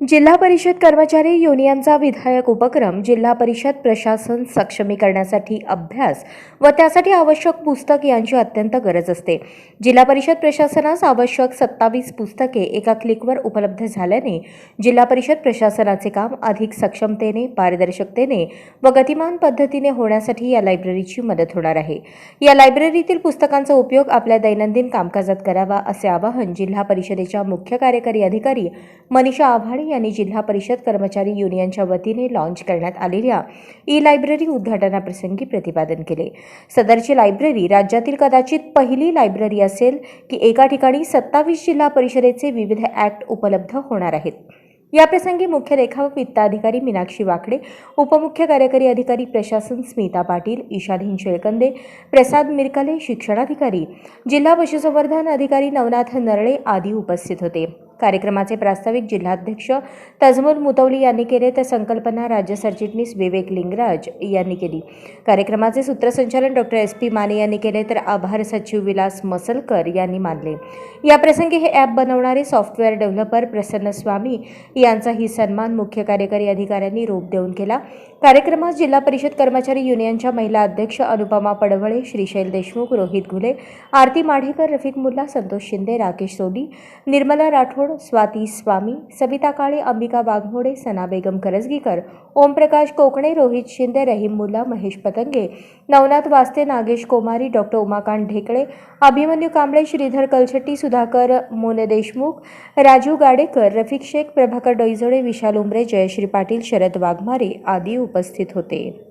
जिल्हा परिषद कर्मचारी युनियनचा विधायक उपक्रम जिल्हा परिषद प्रशासन सक्षमीकरणासाठी अभ्यास व त्यासाठी आवश्यक पुस्तक यांची अत्यंत गरज असते. जिल्हा परिषद प्रशासनास आवश्यक सत्तावीस पुस्तके एका क्लिकवर उपलब्ध झाल्याने जिल्हा परिषद प्रशासनाचे काम अधिक सक्षमतेने पारदर्शकतेने व गतिमान पद्धतीने होण्यासाठी या लायब्ररीची मदत होणार आहे. या लायब्ररीतील पुस्तकांचा उपयोग आपल्या दैनंदिन कामकाजात करावा असे आवाहन जिल्हा परिषदेच्या मुख्य कार्यकारी अधिकारी मनीषा आव्हाड यांनी जिल्हा परिषद कर्मचारी युनियनच्या वतीने लॉन्च करण्यात आलेल्या ई लायब्ररी उद्घाटनाप्रसंगी प्रतिपादन केले. सदरची लायब्ररी राज्यातील कदाचित पहिली लायब्ररी असेल की एका ठिकाणी सत्तावीस जिल्हा परिषदेचे विविध ॲक्ट उपलब्ध होणार आहेत. याप्रसंगी मुख्य लेखा व वित्त अधिकारी मीनाक्षी वाकडे उपमुख्य कार्यकारी अधिकारी प्रशासन स्मिता पाटील ईशाधीन शेळकंदे प्रसाद मिरकले शिक्षणाधिकारी जिल्हा पशुसंवर्धन अधिकारी नवनाथ नरळे आदी उपस्थित होते. कार्यक्रमाचे प्रास्ताविक जिल्हाध्यक्ष तजमुल मुतवली यांनी केले तर संकल्पना राज्य सरचिटणीस विवेक लिंगराज यांनी केली. कार्यक्रमाचे सूत्रसंचालन डॉक्टर एस पी माने यांनी केले तर आभार सचिव विलास मसलकर यांनी मानले. याप्रसंगी हे ॲप बनवणारे सॉफ्टवेअर डेव्हलपर प्रसन्न स्वामी यांचाही सन्मान मुख्य कार्यकारी अधिकाऱ्यांनी रोप देऊन केला. कार्यक्रमात जिल्हा परिषद कर्मचारी युनियनच्या महिला अध्यक्ष अनुपमा पडवळे श्रीशैल देशमुख रोहित घुले आरती माढेकर रफिक मुल्ला संतोष शिंदे राकेश सोडी निर्मला राठोड स्वाती स्वामी सविता काळे अंबिका वाघमोडे सना बेगम करजगीकर ओमप्रकाश कोकणे रोहित शिंदे रहीम मुल्ला महेश पतंगे नवनाथ वास्ते नागेश कोमारी डॉक्टर उमाकांत ढेकळे अभिमन्यू कांबळे श्रीधर कलछट्टी सुधाकर मोने देशमुख राजू गाडेकर रफिक शेख प्रभाकर डोईजोडे विशाल उमरे जयश्री पाटील शरद वाघमारे आदी उपस्थित होते.